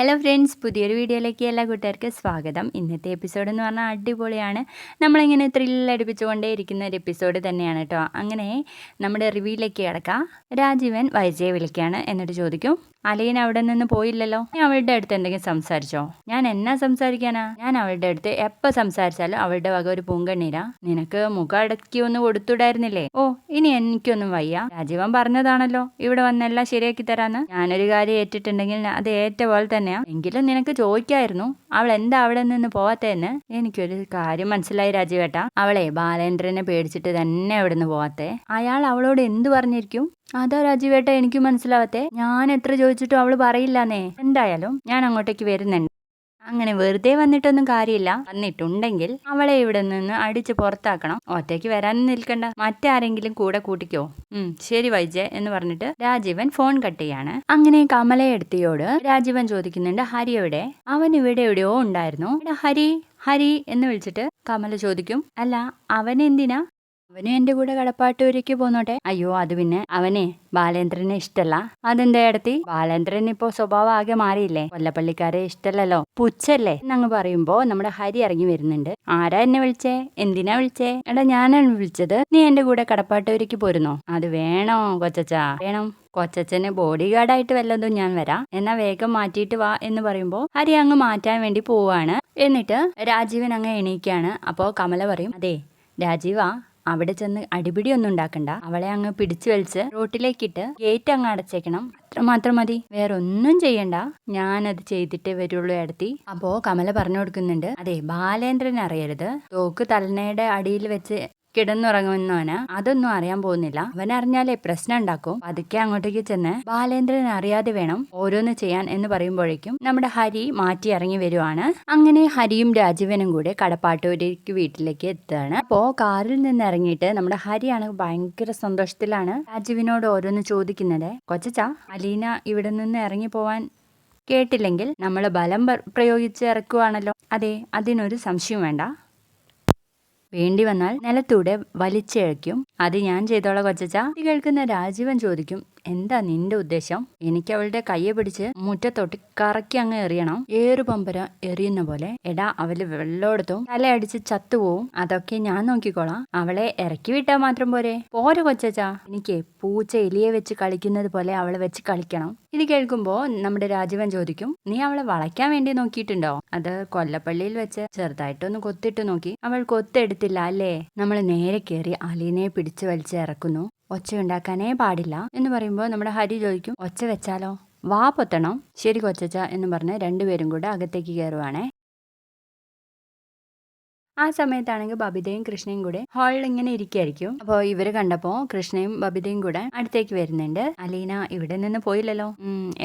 Hello friends പുതിയൊരു വീഡിയോയിലേക്ക് എല്ലാ കൂട്ടുകാർക്കും സ്വാഗതം. ഇന്നത്തെ എപ്പിസോഡ് എന്ന് പറഞ്ഞാൽ അടിപൊളിയാണ്. നമ്മളിങ്ങനെ ത്രില്ലടിപ്പിച്ചുകൊണ്ടേ ഇരിക്കുന്ന ഒരു എപ്പിസോഡ് തന്നെയാണ് കേട്ടോ അങ്ങനെ നമ്മുടെ റിവ്യൂയിലേക്ക് കിടക്കാം. രാജീവൻ വൈജയെ വിളിക്കുകയാണ് എന്നിട്ട് ചോദിക്കും അലീന അവിടെ നിന്ന് പോയില്ലല്ലോ? ഞാൻ അവളുടെ അടുത്ത് എന്തെങ്കിലും സംസാരിച്ചോ? ഞാൻ എന്നാ സംസാരിക്കാനാ? ഞാൻ അവളുടെ അടുത്ത് എപ്പോൾ സംസാരിച്ചാലും അവളുടെ വക ഒരു പൂങ്കണ്ണീരാ. നിനക്ക് മുഖം അടക്കി ഒന്ന് കൊടുത്തുടായിരുന്നില്ലേ? ഓ ഇനി എനിക്കൊന്നും വയ്യ. രാജീവൻ പറഞ്ഞതാണല്ലോ ഇവിടെ വന്നെല്ലാം ശരിയാക്കി തരാന്ന്. ഞാനൊരു കാര്യം ഏറ്റിട്ടുണ്ടെങ്കിൽ അത് ഏറ്റ പോലെ തന്നെയാ. എങ്കിലും നിനക്ക് ചോദിക്കായിരുന്നു അവൾ എന്താ അവിടെ നിന്ന് പോവാത്തേന്ന്? എനിക്കൊരു കാര്യം മനസ്സിലായി രാജീവേട്ട. അവളെ ബാലേന്ദ്രനെ പേടിച്ചിട്ട് തന്നെ അവിടെ നിന്ന് പോവാത്തെ? അയാൾ അവളോട് എന്ത് പറഞ്ഞിരിക്കും? അതാ രാജീവേട്ട എനിക്ക് മനസ്സിലാവത്തെ. ഞാൻ എത്ര ചോദിച്ചിട്ടും അവൾ പറയില്ലാന്നേ. എന്തായാലും ഞാൻ അങ്ങോട്ടേക്ക് വരുന്നുണ്ട്. അങ്ങനെ വെറുതെ വന്നിട്ടൊന്നും കാര്യമില്ല. വന്നിട്ടുണ്ടെങ്കിൽ അവളെ ഇവിടെ നിന്ന് അടിച്ച് പുറത്താക്കണം. ഒറ്റയ്ക്ക് വരാൻ നിൽക്കണ്ട. മറ്റാരെങ്കിലും കൂടെ കൂട്ടിക്കോ. ഉം ശരി വൈജയ് എന്ന് പറഞ്ഞിട്ട് രാജീവൻ ഫോൺ കട്ട് ചെയ്യാണ്. അങ്ങനെ കമലയെടുത്തിയോട് രാജീവൻ ചോദിക്കുന്നുണ്ട് ഹരി എവിടെ? അവൻ ഇവിടെ എവിടെയോ ഉണ്ടായിരുന്നു. ഹരി ഹരി എന്ന് വിളിച്ചിട്ട് കമല ചോദിക്കും അല്ല അവൻ എന്തിനാ? അവനും എന്റെ കൂടെ കടപ്പാട്ടൂരിക്ക് പോന്നോട്ടെ. അയ്യോ അത് പിന്നെ അവനെ ബാലേന്ദ്രനെ ഇഷ്ടല്ല. അതെന്താ ഇടത്തി ബാലേന്ദ്രൻ ഇപ്പോ സ്വഭാവം ആകെ മാറിയില്ലേ? കൊല്ലപ്പള്ളിക്കാരെ ഇഷ്ടല്ലല്ലോ. പുച്ഛല്ലേ? എന്നങ്ങ് പറയുമ്പോ നമ്മുടെ ഹരി ഇറങ്ങി വരുന്നുണ്ട്. ആരാ എന്നെ വിളിച്ചേ? എന്തിനാ വിളിച്ചേ? എടാ ഞാനാണ് വിളിച്ചത്. നീ എന്റെ കൂടെ കടപ്പാട്ടൂരിക്ക് പോരുന്നോ? അത് വേണോ കൊച്ചച്ചാ? വേണം. കൊച്ചച്ഛന് ബോഡി ഗാർഡായിട്ട് വല്ലതും ഞാൻ വരാം. എന്നാ വേഗം മാറ്റിയിട്ട് വാ എന്ന് പറയുമ്പോൾ ഹരി അങ്ങ് മാറ്റാൻ വേണ്ടി പോവാണ്. എന്നിട്ട് രാജീവൻ അങ്ങ് എണീക്കാണ്. അപ്പോൾ കമല പറയും അതെ രാജീവാ അവിടെ ചെന്ന് അടിപിടിയൊന്നും ഉണ്ടാക്കണ്ട. അവളെ അങ്ങ് പിടിച്ചു വലിച്ച് റോട്ടിലേക്കിട്ട് ഗേറ്റ് അങ്ങ് അടച്ചേക്കണം. അത്രമാത്രം മതി. വേറെ ഒന്നും ചെയ്യണ്ട. ഞാനത് ചെയ്തിട്ടേ വരുള്ളൂ എടുത്തി അപ്പോ കമല പറഞ്ഞു കൊടുക്കുന്നുണ്ട്. അതെ ബാലേന്ദ്രൻ അറിയരുത്. തോക്ക് തലനയുടെ അടിയിൽ വെച്ച് കിടന്നുറങ്ങുന്നവന് അതൊന്നും അറിയാൻ പോകുന്നില്ല. അവൻ അറിഞ്ഞാലേ പ്രശ്നം ഉണ്ടാക്കും. പതുക്കെ അങ്ങോട്ടേക്ക് ചെന്ന് ബാലേന്ദ്രൻ അറിയാതെ വേണം ഓരോന്ന് ചെയ്യാൻ എന്ന് പറയുമ്പോഴേക്കും നമ്മുടെ ഹരി മാറ്റി ഇറങ്ങി വരുവാണ്. അങ്ങനെ ഹരിയും രാജീവനും കൂടെ കടപ്പാട്ടൂരേക്ക് വീട്ടിലേക്ക് എത്തുകയാണ്. അപ്പോ കാറിൽ നിന്ന് ഇറങ്ങിയിട്ട് നമ്മുടെ ഹരിയാണ് ഭയങ്കര സന്തോഷത്തിലാണ് രാജീവിനോട് ഓരോന്ന് ചോദിക്കുന്നത്. കൊച്ചച്ചാ അലീന ഇവിടെ നിന്ന് ഇറങ്ങി പോവാൻ കേട്ടില്ലെങ്കിൽ നമ്മൾ ബലം പ്രയോഗിച്ച് ഇറക്കുവാണല്ലോ. അതെ അതിനൊരു സംശയം വേണ്ട. വേണ്ടി വന്നാൽ നിലത്തൂടെ വലിച്ചിഴയ്ക്കും. അത് ഞാൻ ചെയ്തോളാം കൊച്ചച്ച. കേൾക്കുന്ന രാജീവൻ ചോദിക്കും. എന്താ നിന്റെ ഉദ്ദേശം? എനിക്ക് അവളുടെ കയ്യെ പിടിച്ച് മുറ്റത്തോട്ട് കറക്കി അങ്ങ് എറിയണം. ഏറു പമ്പര എറിയുന്ന പോലെ. എടാ അവൾ വെള്ളമെടുത്തും തലയടിച്ച് ചത്തുപോവും. അതൊക്കെ ഞാൻ നോക്കിക്കോളാം. അവളെ ഇറക്കി വിട്ടാൽ മാത്രം പോരെ. പോരെ കൊച്ചാ എനിക്ക് പൂച്ച എലിയെ വെച്ച് കളിക്കുന്നത് പോലെ അവളെ വെച്ച് കളിക്കണം. ഇത് കേൾക്കുമ്പോ നമ്മുടെ രാജീവൻ ചോദിക്കും നീ അവളെ വളയ്ക്കാൻ വേണ്ടി നോക്കിയിട്ടുണ്ടോ? അത് കൊല്ലപ്പള്ളിയിൽ വെച്ച് ചെറുതായിട്ടൊന്ന് കൊത്തിട്ട് നോക്കി. അവൾ കൊത്തെടുത്തില്ല അല്ലേ? നമ്മൾ നേരെ കയറി അലീനയെ പിടിച്ചു വലിച്ച് ഇറക്കുന്നു. ഒച്ച ഉണ്ടാക്കാനേ പാടില്ല എന്ന് പറയുമ്പോൾ നമ്മുടെ ഹരി ചോദിക്കും ഒച്ച വെച്ചാലോ? വാ പൊത്തണം. ശരി കൊച്ചച്ച എന്ന് പറഞ്ഞ് രണ്ടുപേരും കൂടെ അകത്തേക്ക് കയറുവാണേ. ആ സമയത്താണെങ്കിൽ ബബിതയും കൃഷ്ണയും കൂടെ ഹാളിൽ ഇങ്ങനെ ഇരിക്കായിരിക്കും അപ്പോൾ ഇവർ കണ്ടപ്പോൾ കൃഷ്ണയും ബബിതയും കൂടെ അടുത്തേക്ക് വരുന്നുണ്ട്. അലീന ഇവിടെ നിന്ന് പോയില്ലല്ലോ.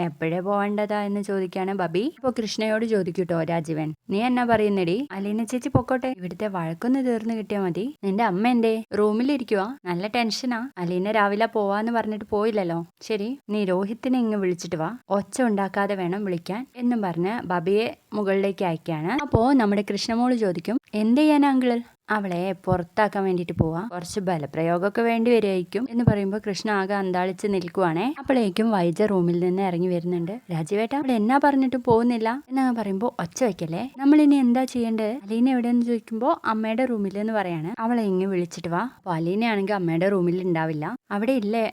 എപ്പോഴേ പോവേണ്ടതാ എന്ന് ചോദിക്കാണ് ബബി. അപ്പോൾ കൃഷ്ണയോട് ചോദിക്കൂട്ടോ രാജീവൻ നീ എന്നാ പറയുന്നടി? അലീന ചേച്ചി പൊക്കോട്ടെ. ഇവിടുത്തെ വഴക്കൊന്ന് തീർന്നു കിട്ടിയാൽ മതി. നിന്റെ അമ്മ എന്തേ? റൂമിലിരിക്കുവാ നല്ല ടെൻഷനാ. അലീന രാവിലെ പോവാന്ന് പറഞ്ഞിട്ട് പോയില്ലല്ലോ. ശരി നീ രോഹിത്തിനെ ഇങ്ങ് വിളിച്ചിട്ട് വാ. ഒച്ച ഉണ്ടാക്കാതെ വേണം വിളിക്കാൻ എന്നും പറഞ്ഞ് ബബിയെ മുകളിലേക്ക് അയക്കുകയാണ് അപ്പോൾ നമ്മുടെ കൃഷ്ണമോൾ ചോദിക്കും എന്ത് ചെയ്യാൻ അങ്കിൾ അവളെ പുറത്താക്കാൻ വേണ്ടിട്ട് പോവാ. കുറച്ച് ബലപ്രയോഗമൊക്കെ വേണ്ടി വരുമായിരിക്കും എന്ന് പറയുമ്പോൾ കൃഷ്ണ ആകെ അന്താളിച്ച് നിൽക്കുവാണേ. അപ്പോഴേക്കും വൈജ റൂമിൽ നിന്ന് ഇറങ്ങി വരുന്നുണ്ട്. രാജീവേട്ട അവൾ എന്നാ പറഞ്ഞിട്ട് പോകുന്നില്ല. എന്നാ പറയുമ്പോൾ ഒച്ച വെക്കല്ലേ? നമ്മൾ ഇനി എന്താ ചെയ്യേണ്ടത്? അലീന എവിടെയെന്ന് ചോദിക്കുമ്പോൾ അമ്മയുടെ റൂമിൽ എന്ന് പറയാണ്. അവളെ ഇങ്ങ് വിളിച്ചിട്ട് വാ. അപ്പൊ അലീനയാണെങ്കിൽ അമ്മയുടെ റൂമിൽ ഉണ്ടാവില്ല. അവിടെ ഇല്ലേ?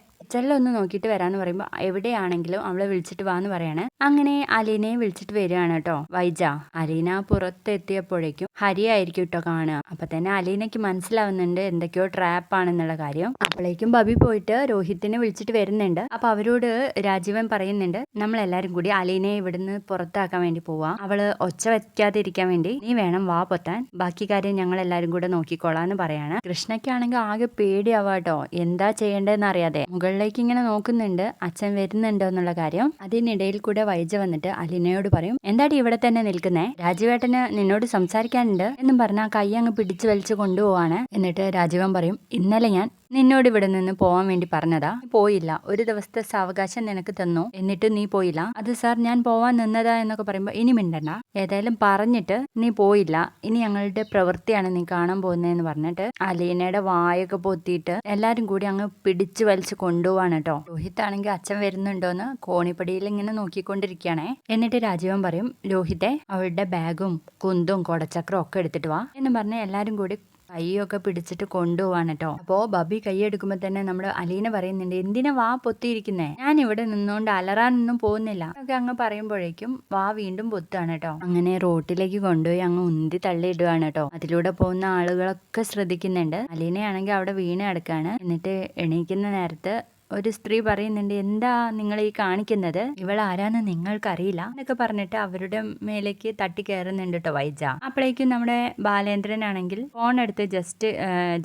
ഒന്ന് നോക്കിയിട്ട് വരാന്ന് പറയുമ്പോൾ എവിടെയാണെങ്കിലും അവളെ വിളിച്ചിട്ട് വാന്ന് പറയാണ്. അങ്ങനെ അലീനയെ വിളിച്ചിട്ട് വരികയാണ് കേട്ടോ വൈജ അലീന പുറത്തെത്തിയപ്പോഴേക്കും ഹരി ആയിരിക്കും കേട്ടോ കാണുക. അപ്പൊ തന്നെ അലീനയ്ക്ക് മനസ്സിലാവുന്നുണ്ട് എന്തൊക്കെയോ ട്രാപ്പ് ആണെന്നുള്ള കാര്യം. അപ്പോഴേക്കും ബബി പോയിട്ട് രോഹിത്തിനെ വിളിച്ചിട്ട് വരുന്നുണ്ട്. അപ്പൊ അവരോട് രാജീവൻ പറയുന്നുണ്ട് നമ്മൾ എല്ലാരും കൂടി അലീനയെ ഇവിടുന്ന് പുറത്താക്കാൻ വേണ്ടി പോവാം. അവൾ ഒച്ച വെക്കാതിരിക്കാൻ വേണ്ടി നീ വേണം വാ പൊത്താൻ. ബാക്കി കാര്യം ഞങ്ങൾ എല്ലാരും കൂടെ നോക്കിക്കോളാം എന്ന് പറയാണ്. കൃഷ്ണയ്ക്കാണെങ്കിൽ ആകെ പേടിയാവാട്ടോ എന്താ ചെയ്യേണ്ടതെന്ന് അറിയാതെ മുകളിലേക്ക് ഇങ്ങനെ നോക്കുന്നുണ്ട് അച്ഛൻ വരുന്നുണ്ടോ എന്നുള്ള കാര്യം. അതിനിടയിൽ കൂടെ വൈജ വന്നിട്ട് അലിനയോട് പറയും എന്താടി ഇവിടെ തന്നെ നിൽക്കുന്നേ? രാജീവേട്ടന് നിന്നോട് സംസാരിക്കാനുണ്ട്? എന്നും പറഞ്ഞ കൈ അങ്ങ് പിടിച്ചു വലിച്ചു കൊണ്ടുപോവാണ്. എന്നിട്ട് രാജീവൻ പറയും ഇന്നലെ ഞാൻ നിന്നോട് ഇവിടെ നിന്ന് പോവാൻ വേണ്ടി പറഞ്ഞതാ. പോയില്ല. ഒരു ദിവസത്തെ സാവകാശം നിനക്ക് തന്നു. എന്നിട്ട് നീ പോയില്ല. അത് സാർ ഞാൻ പോവാൻ നിന്നതാ എന്നൊക്കെ പറയുമ്പോൾ ഇനി മിണ്ടണ്ട. ഏതായാലും പറഞ്ഞിട്ട് നീ പോയില്ല. ഇനി ഞങ്ങളുടെ പ്രവൃത്തിയാണ് നീ കാണാൻ പോകുന്നതെന്ന് പറഞ്ഞിട്ട് അലീനയുടെ വായൊക്കെ പൊത്തിയിട്ട് എല്ലാരും കൂടി അങ്ങ് പിടിച്ചു വലിച്ച് കൊണ്ടുപോവാണ് കേട്ടോ രോഹിത് ആണെങ്കിൽ അച്ഛൻ വരുന്നുണ്ടോന്ന് കോണിപ്പടിയിൽ ഇങ്ങനെ നോക്കിക്കൊണ്ടിരിക്കുകയാണേ. എന്നിട്ട് രാജീവൻ പറയും രോഹിത്തെ അവളുടെ ബാഗും കുന്തും കൊടച്ചക്രം ഒക്കെ എടുത്തിട്ട് വാ. എന്ന് പറഞ്ഞ് എല്ലാരും കൂടി കൈയൊക്കെ പിടിച്ചിട്ട് കൊണ്ടുപോവാണ് കേട്ടോ അപ്പോ ബബി കൈയെടുക്കുമ്പോ തന്നെ നമ്മുടെ അലീന പറയുന്നുണ്ട് എന്തിനാ വാ പൊത്തിയിരിക്കുന്നേ? ഞാൻ ഇവിടെ നിന്നുകൊണ്ട് അലറാനൊന്നും പോകുന്നില്ല. ഒക്കെ അങ്ങ് പറയുമ്പോഴേക്കും വാ വീണ്ടും പൊത്താണ് കേട്ടോ അങ്ങനെ റോട്ടിലേക്ക് കൊണ്ടുപോയി അങ്ങ് ഉന്തി തള്ളിയിടുകയാണ് കേട്ടോ അതിലൂടെ പോകുന്ന ആളുകളൊക്കെ ശ്രദ്ധിക്കുന്നുണ്ട്. അലീനയാണെങ്കിൽ അവിടെ വീണ് കിടക്കാണ്. എന്നിട്ട് എണീക്കുന്ന നേരത്ത് ഒരു സ്ത്രീ പറയുന്നുണ്ട് എന്താ നിങ്ങൾ ഈ കാണിക്കുന്നത്? ഇവൾ ആരാന്ന് നിങ്ങൾക്കറിയില്ല എന്നൊക്കെ പറഞ്ഞിട്ട് അവരുടെ മേലേക്ക് തട്ടി കയറുന്നുണ്ട് കേട്ടോ വൈജ. അപ്പോഴേക്കും നമ്മുടെ ബാലേന്ദ്രനാണെങ്കിൽ ഫോൺ എടുത്ത് ജസ്റ്റ്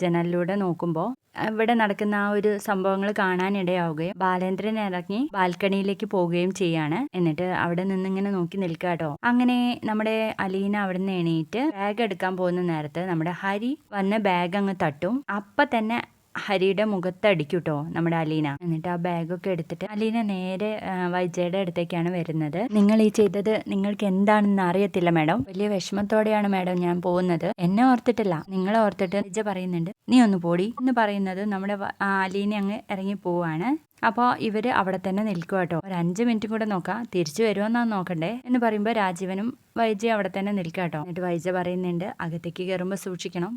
ജനലിലൂടെ നോക്കുമ്പോൾ ഇവിടെ നടക്കുന്ന ആ ഒരു സംഭവങ്ങൾ കാണാനിടയാവുകയും ബാലേന്ദ്രൻ ഇറങ്ങി ബാൽക്കണിയിലേക്ക് പോവുകയും ചെയ്യാണ്. എന്നിട്ട് അവിടെ നിന്ന് ഇങ്ങനെ നോക്കി നിൽക്കുക കേട്ടോ അങ്ങനെ നമ്മുടെ അലീന അവിടെ നിന്ന് എണീറ്റ് ബാഗ് എടുക്കാൻ പോകുന്ന നേരത്ത് നമ്മുടെ ഹരി വന്ന് ബാഗ് അങ്ങ് തട്ടും. അപ്പം തന്നെ ഹരിയുടെ മുഖത്തടിക്കും കേട്ടോ നമ്മുടെ അലീന. എന്നിട്ട് ആ ബാഗൊക്കെ എടുത്തിട്ട് അലീന നേരെ വൈജയുടെ അടുത്തേക്കാണ് വരുന്നത്. നിങ്ങൾ ഈ ചെയ്തത് നിങ്ങൾക്ക് എന്താണെന്ന് അറിയത്തില്ല മാഡം. വലിയ വിഷമത്തോടെയാണ് മാഡം ഞാൻ പോകുന്നത്. എന്നെ ഓർത്തിട്ടില്ല. നിങ്ങളെ ഓർത്തിട്ട് വിജയ പറയുന്നുണ്ട് നീ ഒന്ന് പോടി. എന്ന് പറയുന്നത് നമ്മുടെ അലീന അങ്ങ് ഇറങ്ങി പോവാണ് അപ്പോൾ ഇവർ അവിടെ തന്നെ നിൽക്കുക കേട്ടോ ഒരു അഞ്ച് മിനിറ്റും കൂടെ നോക്കാം. തിരിച്ചു വരുമെന്നാണ് നോക്കണ്ടേ? എന്ന് പറയുമ്പോൾ രാജീവനും വൈജ അവിടെ തന്നെ നിൽക്കാം കേട്ടോ എന്നിട്ട് വൈജ പറയുന്നുണ്ട് അകത്തേക്ക് കയറുമ്പോൾ സൂക്ഷിക്കണം.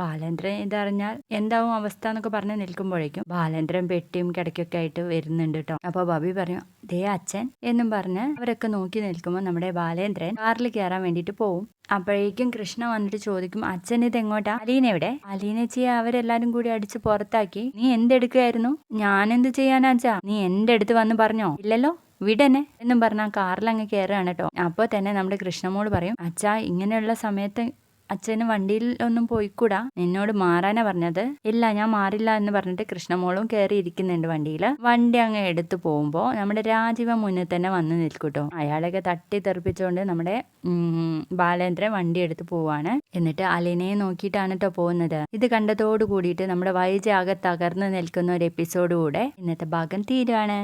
ബാലേന്ദ്രൻ ഇതറിഞ്ഞാൽ എന്താവും അവസ്ഥ എന്നൊക്കെ പറഞ്ഞ് നിൽക്കുമ്പോഴേക്കും ബാലേന്ദ്രൻ പെട്ടിയും കിടക്കൊക്കെ ആയിട്ട് വരുന്നുണ്ട് കേട്ടോ. അപ്പൊ ബബി പറഞ്ഞു ദേ അച്ഛൻ എന്നും പറഞ്ഞ് അവരൊക്കെ നോക്കി നിൽക്കുമ്പോൾ നമ്മുടെ ബാലേന്ദ്രൻ കാറിൽ കയറാൻ വേണ്ടിയിട്ട് പോവും. അപ്പോഴേക്കും കൃഷ്ണ വന്നിട്ട് ചോദിക്കും അച്ഛൻ ഇത് എങ്ങോട്ടാ അലീന എവിടെ? അലീനച്ചിയെ അവരെല്ലാരും കൂടി അടിച്ച് പുറത്താക്കി. നീ എന്തെടുക്കുകയായിരുന്നു? ഞാൻ എന്ത് ചെയ്യാനാ അച്ഛാ? നീ എന്റെ അടുത്ത് വന്ന് പറഞ്ഞോ? ഇല്ലല്ലോ വിടനെ എന്നും പറഞ്ഞ കാറിൽ അങ്ങ് കയറുകയാണ് കേട്ടോ. അപ്പോൾ തന്നെ നമ്മുടെ കൃഷ്ണമോൾ പറയും അച്ഛാ ഇങ്ങനെയുള്ള സമയത്ത് അച്ഛന് വണ്ടിയിൽ ഒന്നും പോയിക്കൂടാ. നിന്നോട് മാറാനാ പറഞ്ഞത്. ഇല്ല ഞാൻ മാറില്ല എന്ന് പറഞ്ഞിട്ട് കൃഷ്ണമോളും കയറി ഇരിക്കുന്നുണ്ട് വണ്ടിയിൽ വണ്ടി അങ്ങ് എടുത്തു പോകുമ്പോൾ നമ്മുടെ രാജീവ മുന്നിൽ തന്നെ വന്ന് നിൽക്കൂട്ടോ. അയാളൊക്കെ തട്ടി തെറിപ്പിച്ചുകൊണ്ട് നമ്മുടെ ബാലേന്ദ്രൻ വണ്ടി എടുത്ത് പോവാണ്. എന്നിട്ട് അലിനയെ നോക്കിയിട്ടാണ് കേട്ടോ പോകുന്നത്. ഇത് കണ്ടതോട് കൂടിയിട്ട് നമ്മുടെ വൈജ ആകെ തകർന്ന് നിൽക്കുന്ന ഒരു എപ്പിസോഡ് കൂടെ ഇന്നത്തെ ഭാഗം തീരുവാണ്.